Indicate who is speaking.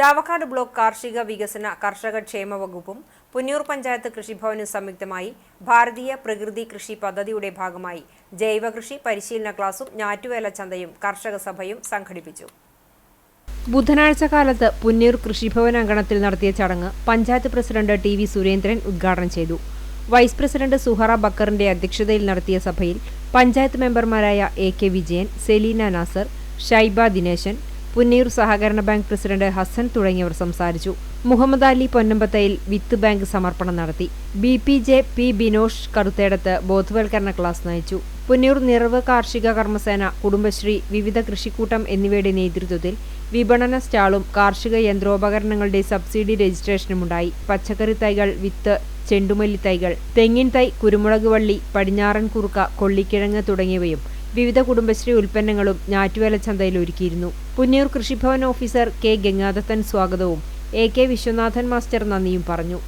Speaker 1: Chavakkad block കാർഷിക വികസന കർഷക ക്ഷേമ വകുപ്പും പുന്നൂർ പഞ്ചായത്ത് കൃഷിഭവനും സംയുക്തമായി ഭാരതീയ പ്രകൃതി കൃഷി പദ്ധതിയുടെ ഭാഗമായി ജൈവകൃഷി പരിശീലന ക്ലാസും ഞാറ്റുവേല ചന്തയും കർഷക സഭയും സംഘടിപ്പിച്ചു. ബുധനാഴ്ച കാലത്ത് പുന്നൂർ കൃഷിഭവൻ അങ്കണത്തിൽ നടത്തിയ ചടങ്ങ് panchayat president T V Surendran ഉദ്ഘാടനം ചെയ്തു. വൈസ് പ്രസിഡന്റ് സുഹറ ബക്കറിന്റെ അധ്യക്ഷതയിൽ നടത്തിയ സഭയിൽ പഞ്ചായത്ത് മെമ്പർമാരായ എ കെ വിജയൻ സെലീന നാസർ ഷൈബ ദിനേശൻ പുന്നയൂർ സഹകരണ ബാങ്ക് പ്രസിഡന്റ് ഹസൻ തുടങ്ങിയവർ സംസാരിച്ചു. മുഹമ്മദ് അലി പൊന്നമ്പത്തയിൽ വിത്ത് ബാങ്ക് സമർപ്പണം നടത്തി. B P J P Binosh Karuthedath ബോധവൽക്കരണ ക്ലാസ് നയിച്ചു. പുന്നൂർ നിറവ് കാർഷിക കർമ്മസേന കുടുംബശ്രീ വിവിധ കൃഷിക്കൂട്ടം എന്നിവയുടെ നേതൃത്വത്തിൽ വിപണന സ്റ്റാളും കാർഷിക യന്ത്രോപകരണങ്ങളുടെ സബ്സിഡി രജിസ്ട്രേഷനുമുണ്ടായി. പച്ചക്കറി തൈകൾ വിത്ത് ചെണ്ടുമല്ലി തൈകൾ തെങ്ങിൻ തൈ കുരുമുളക് വള്ളി പടിഞ്ഞാറൻ കുറുക്ക കൊള്ളിക്കിഴങ്ങ് തുടങ്ങിയവയും വിവിധ കുടുംബശ്രീ ഉൽപ്പന്നങ്ങളും ഞാറ്റുവേല ചന്തയിൽ ഒരുക്കിയിരുന്നു. പുന്നൂർ കൃഷിഭവൻ ഓഫീസർ കെ ഗംഗാദത്തൻ സ്വാഗതവും എ കെ വിശ്വനാഥൻ മാസ്റ്റർ നന്ദിയും പറഞ്ഞു.